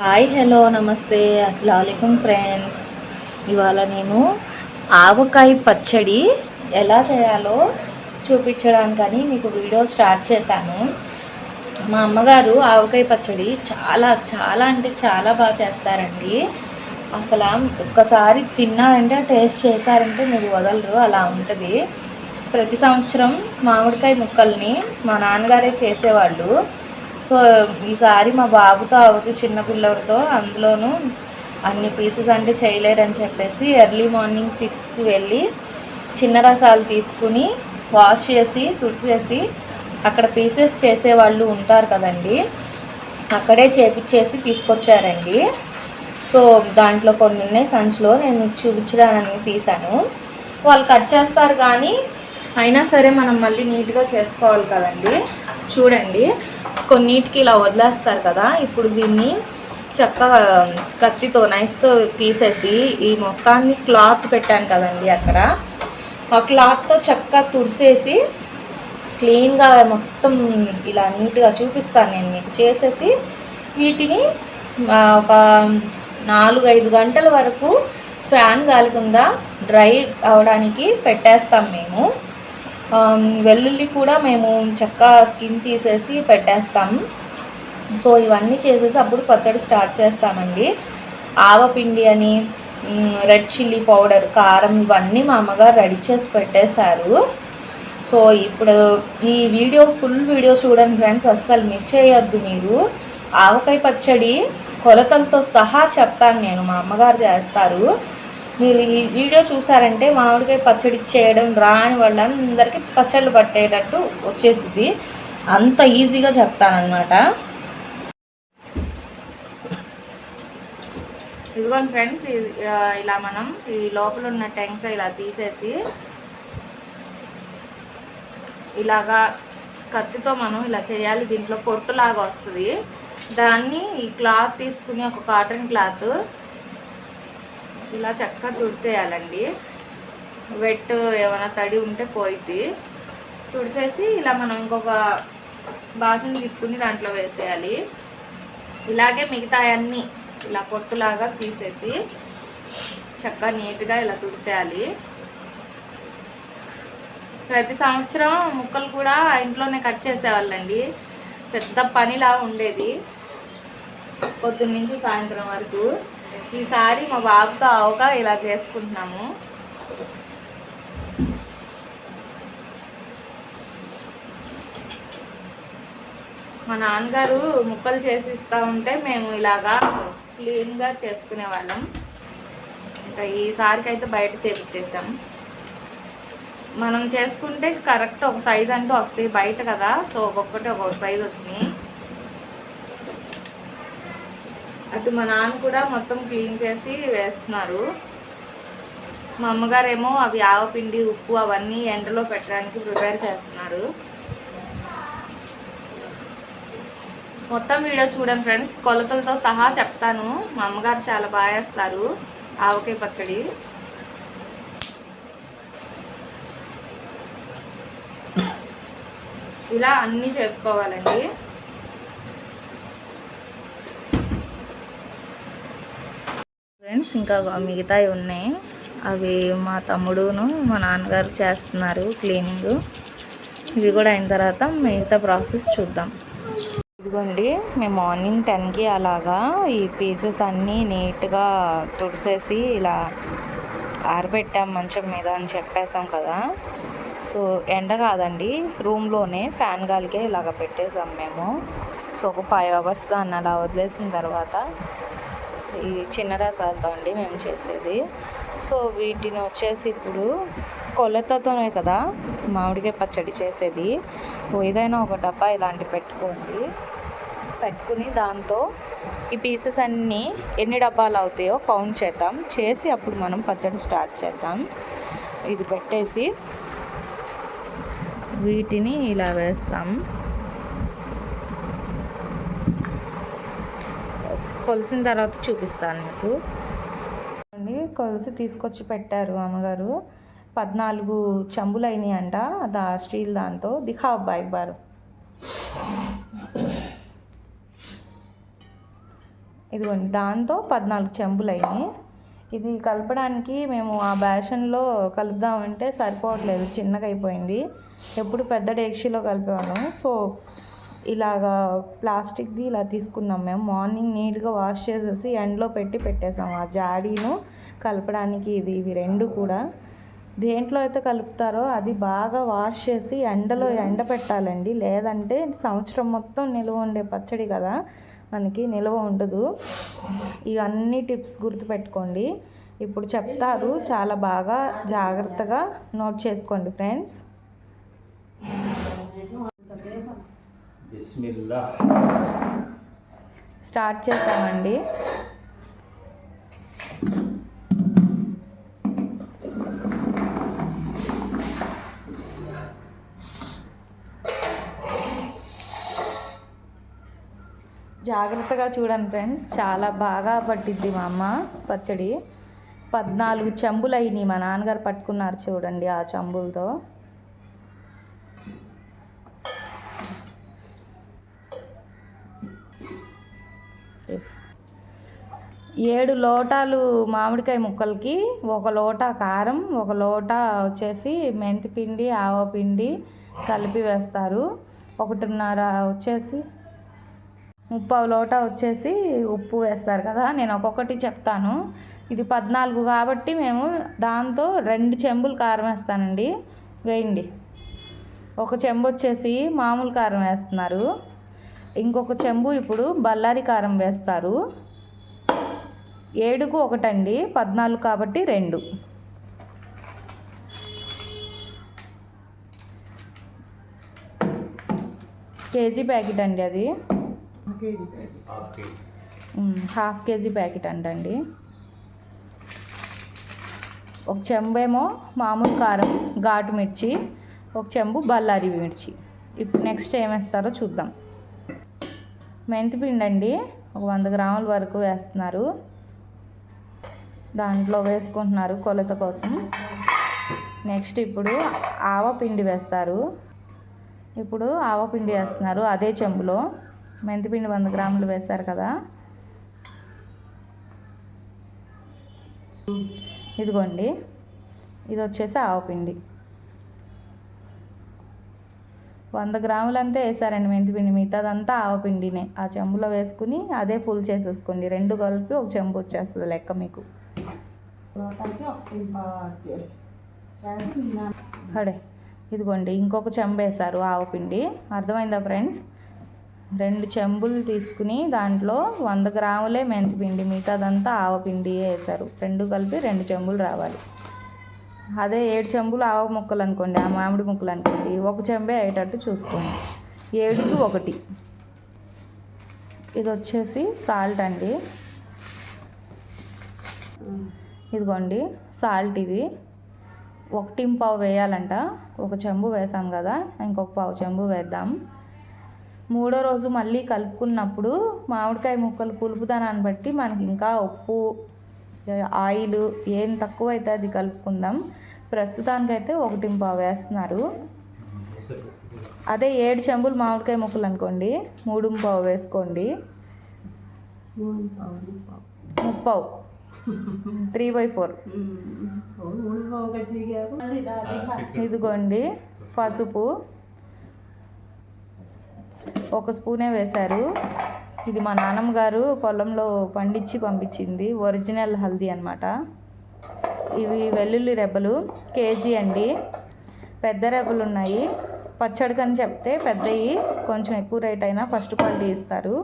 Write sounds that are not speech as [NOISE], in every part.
Hi hello నమస్తే అస్సలం friends ఇవాళ నేను ఆవకాయ పచ్చడి ఎలా చేయాలో చూపించడానికని మీకు వీడియో స్టార్ట్ చేశాను. మా అమ్మగారు ఆవకాయ పచ్చడి చాలా చాలా అంటే చాలా బాగా చేస్తారండి. అసలు ఒక్కసారి తిన్నారంటే టేస్ట్ చేశారంటే మీరు వదలరు అలా ఉంటుంది. ప్రతి సంవత్సరం మామిడికాయ ముక్కల్ని మా నాన్నగారే చేసేవాళ్ళు. సో ఈసారి మా బాబుతో అవుతూ చిన్న పిల్లడితో అందులోనూ అన్ని పీసెస్ అంటే చేయలేరని చెప్పేసి ఎర్లీ మార్నింగ్ సిక్స్కి వెళ్ళి చిన్న రసాలు తీసుకుని వాష్ చేసి తుడిచేసి అక్కడ పీసెస్ చేసేవాళ్ళు ఉంటారు కదండి అక్కడే చేపించేసి తీసుకొచ్చారండి. సో దాంట్లో కొన్ని ఉన్నాయి సంచిలో నేను చూపించడానికి తీశాను. వాళ్ళు కట్ చేస్తారు కానీ అయినా సరే మనం మళ్ళీ నీట్గా చేసుకోవాలి కదండి. చూడండి. కొన్నిటికి ఇలా వదిలేస్తారు కదా. ఇప్పుడు దీన్ని చక్కగా కత్తితో నైఫ్తో తీసేసి ఈ మొత్తాన్ని క్లాత్ పెట్టాను కదండి అక్కడ. ఆ క్లాత్తో చక్కగా తుడిసేసి క్లీన్గా మొత్తం ఇలా నీట్గా చూపిస్తాను నేను మీకు. చేసేసి వీటిని ఒక నాలుగు ఐదు గంటల వరకు ఫ్యాన్ గాలి కింద డ్రై అవడానికి పెట్టేస్తాం మేము. వెల్లుల్లి కూడా మేము చక్కగా స్కిన్ తీసేసి పెట్టేస్తాం సో ఇవన్నీ చేసేసి అప్పుడు పచ్చడి స్టార్ట్ చేస్తామండి ఆవపిండి అని రెడ్ చిల్లీ పౌడర్ కారం ఇవన్నీ మా అమ్మగారు రెడీ చేసి పెట్టేశారు. సో ఇప్పుడు ఈ వీడియో ఫుల్ వీడియో చూడండి ఫ్రెండ్స్ అస్సలు మిస్ చేయొద్దు మీరు. ఆవకాయ పచ్చడి కొలతలతో సహా చెప్తాను నేను మా అమ్మగారు చేస్తారు. మీరు ఈ వీడియో చూసారంటే మామిడికాయ పచ్చడి చేయడం రాని వాళ్ళందరికీ పచ్చళ్ళు పట్టేటట్టు వచ్చేసింది అంత ఈజీగా చెప్తానమాట ఇదిగోండి ఫ్రెండ్స్ ఇది, ఇలా మనం ఈ లోపల ఉన్న టెంక ఇలా తీసేసి ఇలాగా కత్తితో మనం ఇలా చేయాలి. దీంట్లో పొట్టులాగా వస్తుంది. దాన్ని ఈ క్లాత్ తీసుకుని ఒక కాటన్ క్లాత్ ఇలా చక్కగా తుడిసేయాలండి. వెట్ ఏమైనా తడి ఉంటే పోయిద్ది. తుడిసేసి ఇలా మనం ఇంకొక బాసన తీసుకుని దాంట్లో వేసేయాలి. ఇలాగే మిగతా అన్నీ ఇలా పొట్టులాగా తీసేసి చక్కగా నీట్గా ఇలా తుడిసేయాలి. ప్రతి సంవత్సరం ముక్కలు కూడా ఇంట్లోనే కట్ చేసేవాళ్ళండి. పెద్ద పనిలా ఉండేది. పొద్దున్న నుంచి సాయంత్రం వరకు. ఈసారి మా బాబుతో అవక ఇలా చేసుకుంటున్నాము. మా నాన్నగారు ముక్కలు చేసి ఇస్తూ ఉంటే మేము ఇలాగా క్లీన్గా చేసుకునేవాళ్ళం ఇంకా ఈసారికి అయితే బయట చేపించేసాం మనం చేసుకుంటే కరెక్ట్ ఒక సైజ్ అంటూ వస్తాయి బయట కదా సో ఒక్కొక్కటి ఒక్కొక్క సైజ్ వచ్చినాయి. అటు మా నాన్న కూడా మొత్తం క్లీన్ చేసి వేస్తున్నారు. మా అమ్మగారేమో అవి ఆవపిండి ఉప్పు అవన్నీ ఎండలో పెట్టడానికి ప్రిపేర్ చేస్తున్నారు. మొత్తం వీడియో చూడండి ఫ్రెండ్స్. కొలతలతో సహా చెప్తాను. మా అమ్మగారు చాలా బాగా వేస్తారు ఆవకాయ పచ్చడి. ఇలా అన్నీ చేసుకోవాలండి. ఫ్రెండ్స్ ఇంకా మిగతావి ఉన్నాయి. అవి మా తమ్ముడును మా నాన్నగారు చేస్తున్నారు క్లీనింగ్. ఇవి కూడా అయిన తర్వాత మిగతా ప్రాసెస్ చూద్దాం. ఇదిగోండి మేము మార్నింగ్ టెన్కి అలాగా ఈ పీసెస్ అన్నీ నీట్గా తుడిసేసి ఇలా ఆరబెట్టాం మంచం మీద అని చెప్పేసాం కదా. సో ఎండ కాదండి రూమ్లోనే ఫ్యాన్ గాలికే ఇలాగ పెట్టేసాం మేము. సో ఒక ఫైవ్ అవర్స్ దాన్ని అలా వదిలేసిన తర్వాత ఈ చిన్న రసాలతో అండి మేము చేసేది. సో వీటిని వచ్చేసి ఇప్పుడు కొలతతోనే కదా మామిడికాయ పచ్చడి చేసేది. ఏదైనా ఒక డబ్బా ఇలాంటి పెట్టుకోండి. పెట్టుకుని దాంతో ఈ పీసెస్ అన్నీ ఎన్ని డబ్బాలు అవుతాయో కౌంట్ చేద్దాం. చేసి అప్పుడు మనం పచ్చడి స్టార్ట్ చేద్దాం. ఇది పెట్టేసి వీటిని ఇలా వేస్తాం. కొలిసిన తర్వాత చూపిస్తాను మీకు. అండి కొలిసి తీసుకొచ్చి పెట్టారు అమ్మగారు. పద్నాలుగు చెంబులు అయినాయి అంట దా స్టీల్ దాంతో. దిఖా అబ్బాయి బారు. ఇదిగోండి దాంతో పద్నాలుగు చెంబులు అయినాయి. ఇది కలపడానికి మేము ఆ బేషన్లో కలుపుదామంటే సరిపోవట్లేదు చిన్నగా అయిపోయింది. ఎప్పుడు పెద్ద డేక్షిలో కలిపేవాళ్ళం. సో ఇలాగా ప్లాస్టిక్ది ఇలా తీసుకున్నాం మేము. మార్నింగ్ నీట్గా వాష్ చేసేసి ఎండలో పెట్టి పెట్టేసాం ఆ జాడీను కలపడానికి ఇది ఇవి రెండు కూడా. దేంట్లో అయితే కలుపుతారో అది బాగా వాష్ చేసి ఎండలో ఎండ పెట్టాలండి. లేదంటే సంవత్సరం మొత్తం నిల్వ ఉండే పచ్చడి కదా మనకి నిల్వ ఉండదు. ఇవన్నీ టిప్స్ గుర్తుపెట్టుకోండి. ఇప్పుడు చెప్తారు చాలా బాగా జాగ్రత్తగా నోట్ చేసుకోండి ఫ్రెండ్స్. బిస్మిల్లా. స్టార్ట్ చేసామండి. జాగ్రత్తగా చూడండి ఫ్రెండ్స్ చాలా బాగా పట్టిద్ది మా అమ్మ పచ్చడి. పద్నాలుగు చెంబులు అయినాయి మా నాన్నగారు పట్టుకున్నారు చూడండి ఆ చెంబులతో. ఏడు లోటాలు మామిడికాయ ముక్కలకి ఒక లోటా కారం ఒక లోటా వచ్చేసి మెంతి పిండి ఆవ పిండి కలిపి వేస్తారు. ఒకటిన్నర వచ్చేసి ముప్పావు లోటా వచ్చేసి ఉప్పు వేస్తారు కదా నేను ఒక్కొక్కటి చెప్తాను. ఇది పద్నాలుగు కాబట్టి మేము దాంతో రెండు చెంబులు కారం వేస్తానండి. వేయండి. ఒక చెంబు వచ్చేసి మామూలు కారం వేస్తున్నారు. ఇంకొక చెంబు ఇప్పుడు బల్లారి కారం వేస్తారు. ఏడుకు ఒకటండి పద్నాలుగు కాబట్టి రెండు. కేజీ ప్యాకెట్ అండి అది. Half KG half KG packet అంటండి. ఒక చెంబు ఏమో మామూలు కారం ఘాటు మిర్చి ఒక చెంబు బల్లారి మిర్చి. ఇప్పుడు నెక్స్ట్ ఏమేస్తారో చూద్దాం. మెంతిపిండి అండి ఒక వంద గ్రాముల వరకు వేస్తున్నారు. దాంట్లో వేసుకుంటున్నారు కొలత కోసం. నెక్స్ట్ ఇప్పుడు ఆవపిండి వేస్తారు. ఇప్పుడు ఆవపిండి వేస్తున్నారు అదే చెంబులో. మెంతిపిండి వంద గ్రాములు వేస్తారు కదా. ఇదిగోండి. ఇది వచ్చేసి ఆవపిండి వంద గ్రాములంతా వేసారండి మెంతిపిండి మిగతాదంతా ఆవపిండినే ఆ చెంబులో వేసుకుని అదే ఫుల్ చేసేసుకోండి. రెండు కలిపి ఒక చెంబు వచ్చేస్తుంది లెక్క మీకు. అడే ఇదిగోండి ఇంకొక చెంబు వేసారు ఆవపిండి అర్థమైందా ఫ్రెండ్స్? రెండు చెంబులు తీసుకుని దాంట్లో వంద గ్రాములే మెంతిపిండి మిగతాదంతా ఆవపిండి వేసారు రెండు కలిపి రెండు చెంబులు రావాలి. అదే ఏడు చెంబులు ఆవ ముక్కలు అనుకోండి ఆ మామిడి ముక్కలు అనుకోండి ఒక చెంబే అయ్యేటట్టు చూసుకోండి. ఏడుకి ఒకటి. ఇది వచ్చేసి సాల్ట్ అండి. ఇదిగోండి సాల్ట్ ఇది. ఒకటి పావు వేయాలంట. ఒక చెంబు వేసాం కదా ఇంకొక పావు చెంబు వేద్దాం. మూడో రోజు మళ్ళీ కలుపుకున్నప్పుడు మామిడికాయ ముక్కలు పులుపుదనాన్ని బట్టి మనకి ఇంకా ఉప్పు ఆయిల్ ఏం తక్కువ అయితే అది కలుపుకుందాం. ప్రస్తుతానికైతే ఒకటి పావు వేస్తున్నారు. అదే ఏడు చెంబులు మామిడికాయ ముక్కలు అనుకోండి మూడు పావు వేసుకోండి. ముప్పావు. Three by four. ఇదిగోండి పసుపు. ఒక స్పూనే వేశారు. ఇది మా నాన్నమ్మ గారు పొలంలో పండించి పంపించింది. ఒరిజినల్ హల్దీ అనమాట ఇవి వెల్లుల్లి రెబ్బలు కేజీ అండి. పెద్ద రెబ్బలు ఉన్నాయి. పచ్చడికని చెప్తే పెద్దవి కొంచెం ఎక్కువ రేట్ అయినా ఫస్ట్ క్వాలిటీ ఇస్తారు.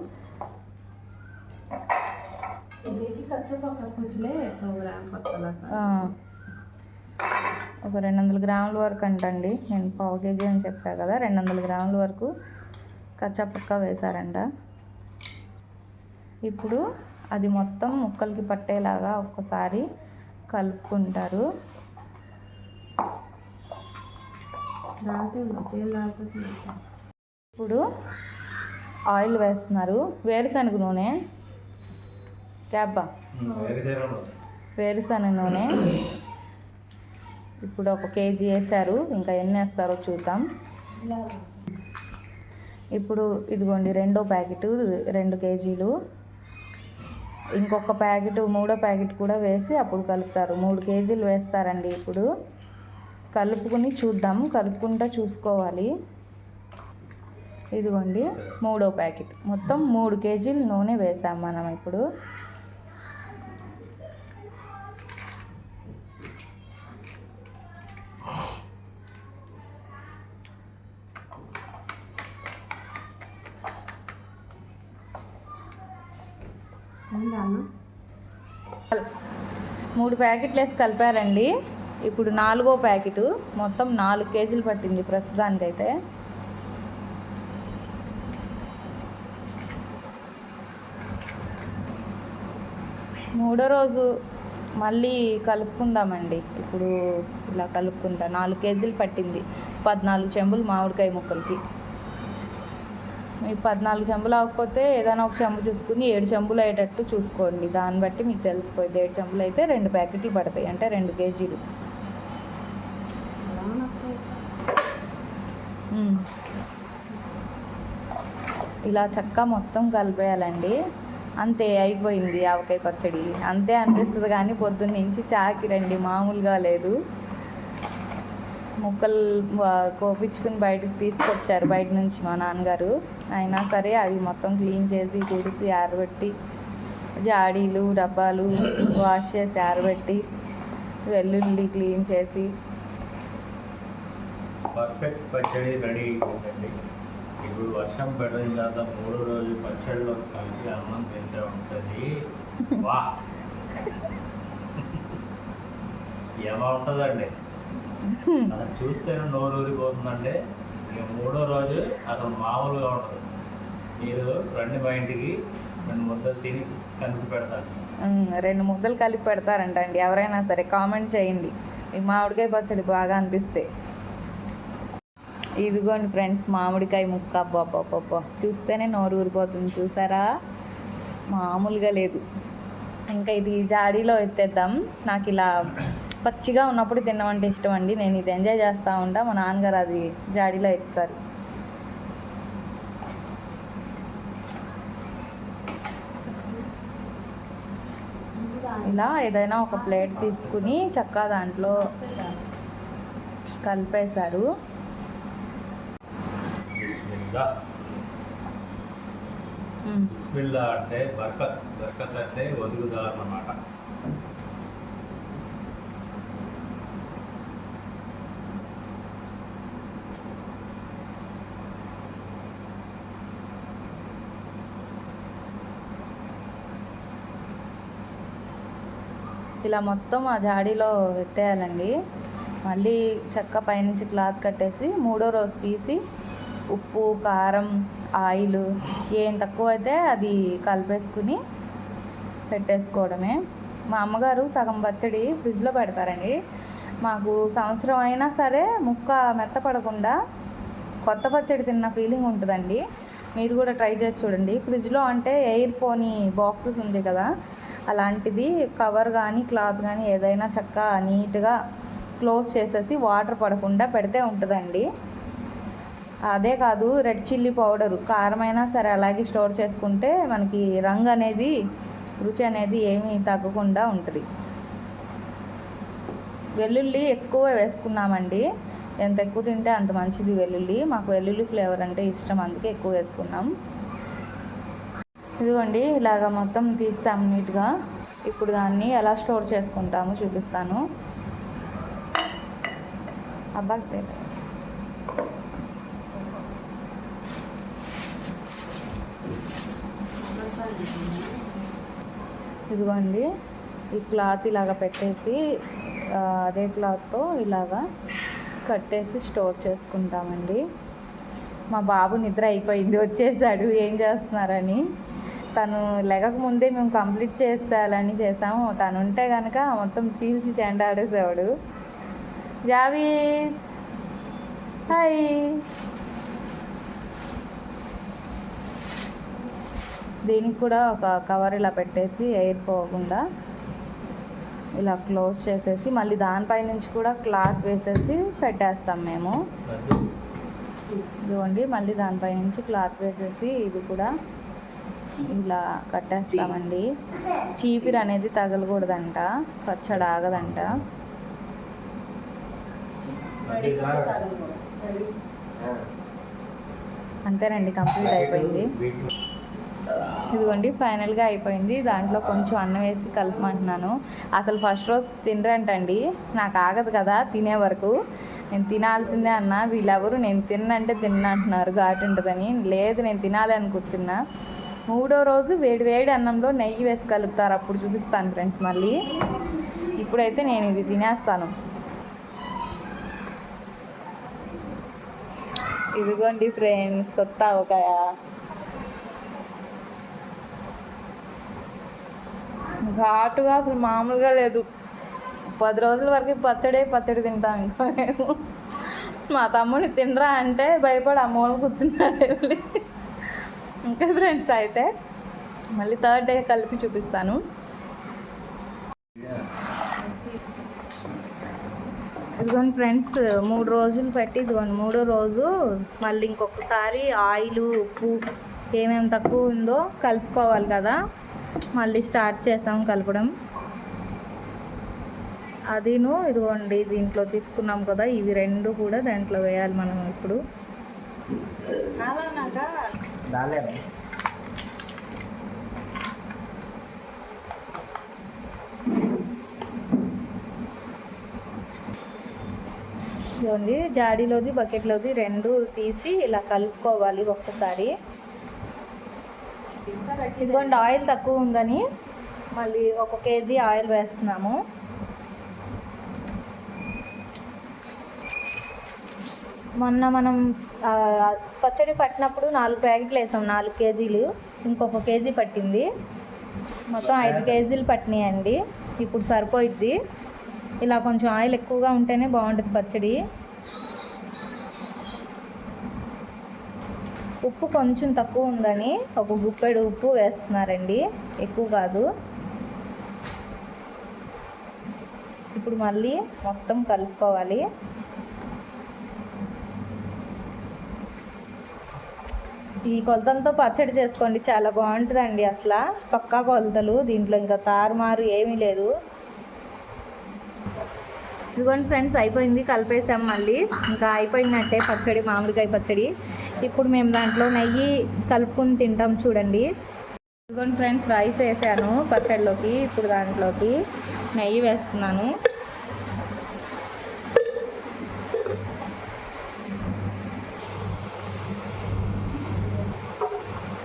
ఒక రెండు వందల గ్రాముల వరకు అంటండి. నేను పావు కేజీ అని చెప్పా కదా రెండు వందల గ్రాముల వరకు కచ్చపక్క వేశారంట. ఇప్పుడు అది మొత్తం ముక్కలకి పట్టేలాగా ఒక్కసారి కలుపుకుంటారు. ఇప్పుడు ఆయిల్ వేస్తున్నారు. వేరుశనగ నూనె. క్యాబ్బా వేరుశనగ నూనె ఇప్పుడు ఒక కేజీ వేశారు. ఇంకా ఎన్ని వేస్తారో చూద్దాం. ఇప్పుడు ఇదిగోండి రెండో ప్యాకెట్ రెండు కేజీలు. ఇంకొక ప్యాకెట్ మూడో ప్యాకెట్ కూడా వేసి అప్పుడు కలుపుతారు. మూడు కేజీలు వేస్తారండి ఇప్పుడు. కలుపుకుని చూద్దాం. కలుపుకుంటా చూసుకోవాలి. ఇదిగోండి మూడో ప్యాకెట్. మొత్తం మూడు కేజీలు నూనె వేసాం మనం ఇప్పుడు. మూడు ప్యాకెట్లు వేసి కలిపారండి. ఇప్పుడు నాలుగో ప్యాకెట్ మొత్తం నాలుగు కేజీలు పట్టింది ప్రస్తుతానికైతే. మూడో రోజు మళ్ళీ కలుపుకుందామండి. ఇప్పుడు ఇలా కలుపుకుంటా. నాలుగు కేజీలు పట్టింది. పద్నాలుగు చెంబులు మామిడికాయ ముక్కలకి. మీకు పద్నాలుగు చెంబులు అవ్వకపోతే ఏదైనా ఒక చెంబు చూసుకుని ఏడు చెంబులు అయ్యేటట్టు చూసుకోండి. దాన్ని బట్టి మీకు తెలిసిపోయింది ఏడు చెంబులు అయితే రెండు ప్యాకెట్లు పడతాయి. అంటే రెండు కేజీలు. ఇలా చక్క మొత్తం కలిపేయాలండి. అంతే అయిపోయింది ఆవకాయ పచ్చడి. అంతే అనిపిస్తుంది కానీ పొద్దున్న నుంచి చాకి రండి మామూలుగా లేదు. ముక్కలు కోపించుకుని బయటకు తీసుకొచ్చారు బయట నుంచి మా నాన్నగారు. అయినా సరే అవి మొత్తం క్లీన్ చేసి తుడిసి ఆరబెట్టి జాడీలు డబ్బాలు వాష్ చేసి ఆరబెట్టి వెల్లుల్లి క్లీన్ చేసి. పర్ఫెక్ట్ పచ్చడి రెడీ అయిపోయిందండి. ఇప్పుడు వర్షం పడిన తర్వాత మూడో రోజు పచ్చడిలో కలిపి అన్నం తింటే ఉంటుంది. [LAUGHS] వా ఎలా ఉంటుందండి అసలు చూస్తేనే నోరు ఊరిపోతుందండి ఇక మూడో రోజు అసలు మామూలుగా ఉండదు. మీరు రండి మా ఇంటికి రెండు ముద్దలు తిని కలిపి పెడతాను ఉమ్, రెండు ముద్దలు కలిపి పెడతారంట అండి ఎవరైనా సరే కామెంట్ చేయండి. మీ మామిడికాయ పచ్చడి బాగా అనిపిస్తే. ఇదిగోండి ఫ్రెండ్స్ మామిడికాయ ముక్క. అబ్బాబ్బాబ్బా చూస్తేనే నోరు ఊరిపోతుంది. చూసారా? మామూలుగా లేదు. ఇంకా ఇది జాడీలో ఎత్తేద్దాం. నాకు ఇలా పచ్చిగా ఉన్నప్పుడు తినమంటే ఇష్టం అండి నేను ఇది ఎంజాయ్ చేస్తూ ఉంటా. మా నాన్నగారు అది జాడీలో ఎత్తుతారు. ఇలా ఏదైనా ఒక ప్లేట్ తీసుకుని చక్కగా దాంట్లో కలిపేశారు. బిస్మిల్లా. అంటే బర్కత్ బర్కత్ అంటే ఒదుగుదల అన్నమాట ఇలా మొత్తం ఆ జాడీలో ఎత్తేయాలండి మళ్ళీ చెక్క పైనుంచి క్లాత్ కట్టేసి మూడో రోజు తీసి ఉప్పు కారం ఆయిల్ ఏం తక్కువ అయితే అది కలిపేసుకుని పెట్టేసుకోవడమే. మా అమ్మగారు సగం పచ్చడి ఫ్రిడ్జ్లో పెడతారండి. మాకు సంవత్సరం అయినా సరే ముక్క మెత్తపడకుండా కొత్త పచ్చడి తిన్న ఫీలింగ్ ఉంటుందండి. మీరు కూడా ట్రై చేసి చూడండి. ఫ్రిడ్జ్లో అంటే ఎయిర్ పోని బాక్సెస్ ఉంది కదా అలాంటిది కవర్ కానీ క్లాత్ కానీ ఏదైనా చక్క నీట్గా క్లోజ్ చేసేసి వాటర్ పడకుండా పెడితే ఉంటుందండి. అదే కాదు రెడ్ చిల్లీ పౌడరు కారమైనా సరే అలాగే స్టోర్ చేసుకుంటే మనకి రంగు అనేది రుచి అనేది ఏమీ తగ్గకుండా ఉంటుంది. వెల్లుల్లి ఎక్కువ వేసుకున్నామండి. ఎంత ఎక్కువ తింటే అంత మంచిది వెల్లుల్లి. మాకు వెల్లుల్లి ఫ్లేవర్ అంటే ఇష్టం అందుకే ఎక్కువ వేసుకున్నాం. ఇదిగోండి ఇలాగ మొత్తం తీస్తాము నీట్గా. ఇప్పుడు దాన్ని ఎలా స్టోర్ చేసుకుంటామో చూపిస్తాను. అబ్బా ఇదిగోండి ఈ క్లాత్ ఇలాగ పెట్టేసి అదే క్లాత్తో ఇలాగా కట్టేసి స్టోర్ చేసుకుంటామండి. మా బాబు నిద్ర అయిపోయింది వచ్చేసాడు ఏం చేస్తున్నారని. తను లెగక ముందే మేము కంప్లీట్ చేసేయాలని చేసాము. తను ఉంటే కనుక మొత్తం చీల్చి చెండాడేసేవాడు. జావీ హాయ్. దీనికి కూడా ఒక కవర్ ఇలా పెట్టేసి ఎయిర్ పోకుండా ఇలా క్లోజ్ చేసేసి మళ్ళీ దానిపై నుంచి కూడా క్లాత్ వేసేసి పెట్టేస్తాం మేము. ఇదిగోండి మళ్ళీ దానిపై నుంచి క్లాత్ వేసేసి ఇది కూడా ఇలా కట్టేస్తామండి చీపిరి అనేది తగలకూడదంట పచ్చడి ఆగదంట. అంతేనండి కంప్లీట్ అయిపోయింది. ఇదిగోండి ఫైనల్గా అయిపోయింది. దాంట్లో కొంచెం అన్నం వేసి కలపమంటున్నాను. అసలు ఫస్ట్ రోజు తినరంటండి. నాకు ఆగదు కదా తినే వరకు. నేను తినాల్సిందే అన్న వీళ్ళెవరు నేను తిన్నంటే తిన్న అంటున్నారు ఘాటు ఉంటుందని. లేదు నేను తినాలి అని కూర్చున్నా. మూడో రోజు వేడి వేడి అన్నంలో నెయ్యి వేసి కలుపుతారు. అప్పుడు చూపిస్తాను ఫ్రెండ్స్ మళ్ళీ. ఇప్పుడైతే నేను ఇది తినేస్తాను. ఇదిగోండి ఫ్రెండ్స్ కొత్త ఒక ఘాటుగా అసలు మామూలుగా లేదు. పది రోజుల వరకు పచ్చడే పచ్చడి తింటాం ఇంకా మేము. మా తమ్ముడిని తినరా అంటే భయపడి ఆ మూల కూర్చున్నాడు వెళ్ళి. ఇంకా ఫ్రెండ్స్ అయితే మళ్ళీ థర్డ్ డే కలిపి చూపిస్తాను. ఇదిగోండి ఫ్రెండ్స్ మూడు రోజులు పెట్టి ఇదిగోండి మూడో రోజు మళ్ళీ ఇంకొకసారి ఆయిల్ ఉప్పు ఏమేమి తక్కువ ఉందో కలుపుకోవాలి కదా. మళ్ళీ స్టార్ట్ చేసాం కలపడం. అదిను ఇదిగోండి దీంట్లో తీసుకున్నాం కదా ఇవి రెండు కూడా దాంట్లో వేయాలి మనం ఇప్పుడు. ఇదిగోండి జాడీలోది బకెట్లోది రెండు తీసి ఇలా కలుపుకోవాలి ఒక్కసారి. ఇదిగోండి ఆయిల్ తక్కువ ఉందని మళ్ళీ ఒక కేజీ ఆయిల్ వేస్తున్నాము. మొన్న మనం పచ్చడి పట్టినప్పుడు నాలుగు ప్యాకెట్లు వేసాం నాలుగు కేజీలు. ఇంకొక కేజీ పట్టింది. మొత్తం ఐదు కేజీలు పట్టినాయండి. ఇప్పుడు సరిపోయిద్ది. ఇలా కొంచెం ఆయిల్ ఎక్కువగా ఉంటేనే బాగుంటుంది పచ్చడి. ఉప్పు కొంచెం తక్కువ ఉందని ఒక గుప్పెడు ఉప్పు వేస్తున్నారండి. ఎక్కువ కాదు. ఇప్పుడు మళ్ళీ మొత్తం కలుపుకోవాలి. ఈ కొలతలతో పచ్చడి చేసుకోండి. చాలా బాగుంటుందండి అసలు. పక్కా కొలతలు దీంట్లో ఇంకా తారుమారు ఏమీ లేదు. ఇదిగోండి ఫ్రెండ్స్ అయిపోయింది. కలిపేసాం మళ్ళీ. ఇంకా అయిపోయినట్టే పచ్చడి మామిడికాయ పచ్చడి. ఇప్పుడు మేము దాంట్లో నెయ్యి కలుపుకుని తింటాం చూడండి. ఇదిగోండి ఫ్రెండ్స్ రైస్ వేసాను పచ్చడిలోకి. ఇప్పుడు దాంట్లోకి నెయ్యి వేస్తున్నాను.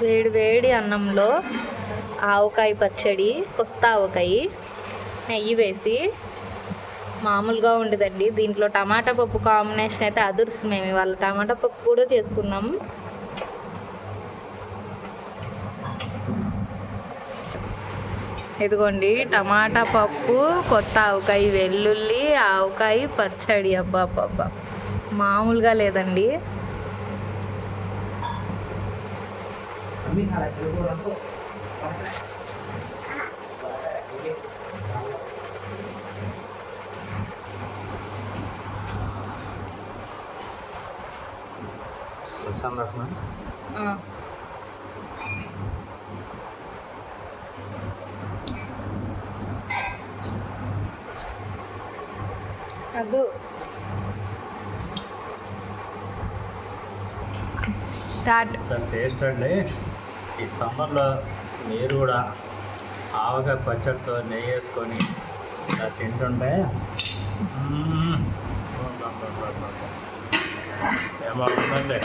వేడి వేడి అన్నంలో ఆవకాయ పచ్చడి కొత్త ఆవకాయ నెయ్యి వేసి మామూలుగా ఉండదండి. దీంట్లో టమాటా పప్పు కాంబినేషన్ అయితే అదుర్స్ మేము ఇవాళ. టమాటా పప్పు కూడా చేసుకున్నాం. ఇదిగోండి టమాటా పప్పు కొత్త ఆవకాయ వెల్లుల్లి ఆవకాయ పచ్చడి. అబ్బా అబ్బా మామూలుగా లేదండి. వచ్చాను రత్న ఆ. అద్దు స్టార్ట్ దాని టేస్ట్ అండి ఈ సమ్మర్లో మీరు కూడా ఆవకాయ పచ్చడితో నెయ్యి వేసుకొని ఇలా తింటుంటే. ఏమవుతుందండి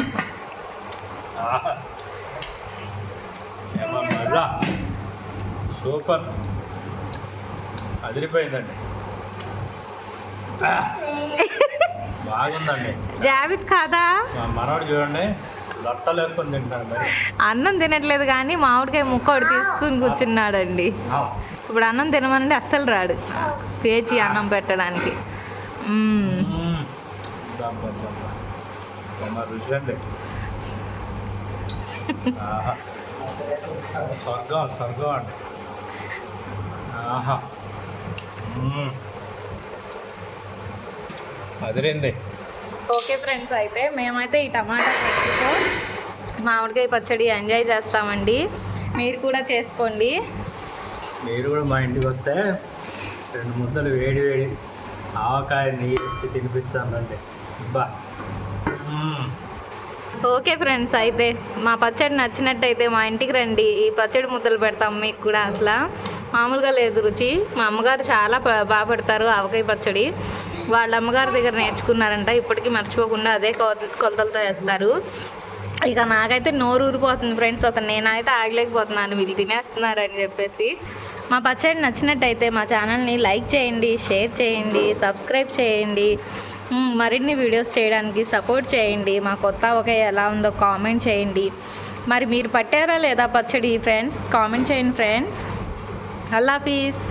ఆహా. ఏమో మళ్ళా సూపర్ అదిరిపోయిందండి. [LAUGHS] బాగుందండి జావిద్ కాదా మనవాడు చూడండి అన్నం తినట్లేదు కానీ మామిడికాయ ముక్క ఒకటి తీసుకుని కూర్చున్నాడండి. ఇప్పుడు అన్నం తినమనండి అస్సలు రాడు. పేచి అన్నం పెట్టడానికి. స్వర్గం స్వర్గం అండి. ఆహా. అదిరింది. ఓకే ఫ్రెండ్స్ అయితే మేమైతే ఈ టమాటా చట్నీతో మామిడికాయ పచ్చడి ఎంజాయ్ చేస్తామండి. మీరు కూడా చేసుకోండి. మీరు కూడా మా ఇంటికి వస్తే రెండు ముద్దలు వేడి వేడి ఆవకాయ నెయ్యి వేసి తినిపిస్తానండి. బా. ఓకే ఫ్రెండ్స్ అయితే మా పచ్చడి నచ్చినట్టయితే మా ఇంటికి రండి. ఈ పచ్చడి ముద్దలు పెడతాం మీకు కూడా అసలు. మామూలుగా లేదు రుచి. మా అమ్మగారు చాలా బాగా పెడతారు ఆవకాయ పచ్చడి. వాళ్ళ అమ్మగారి దగ్గర నేర్చుకున్నారంట. ఇప్పటికీ మర్చిపోకుండా అదే కొలతలతో వేస్తారు. ఇక నాకైతే నోరు ఊరిపోతుంది ఫ్రెండ్స్. అతను నేనైతే ఆగలేకపోతున్నాను. వీళ్ళు తినేస్తున్నారని చెప్పేసి. మా పచ్చడి నచ్చినట్టయితే మా ఛానల్ని లైక్ చేయండి షేర్ చేయండి సబ్స్క్రైబ్ చేయండి. మరిన్ని వీడియోస్ చేయడానికి సపోర్ట్ చేయండి. మా కొత్త ఒక ఎలా ఉందో కామెంట్ చేయండి. మరి మీరు పట్టారా లేదా పచ్చడి ఫ్రెండ్స్? కామెంట్ చేయండి ఫ్రెండ్స్. అల్లా పీస్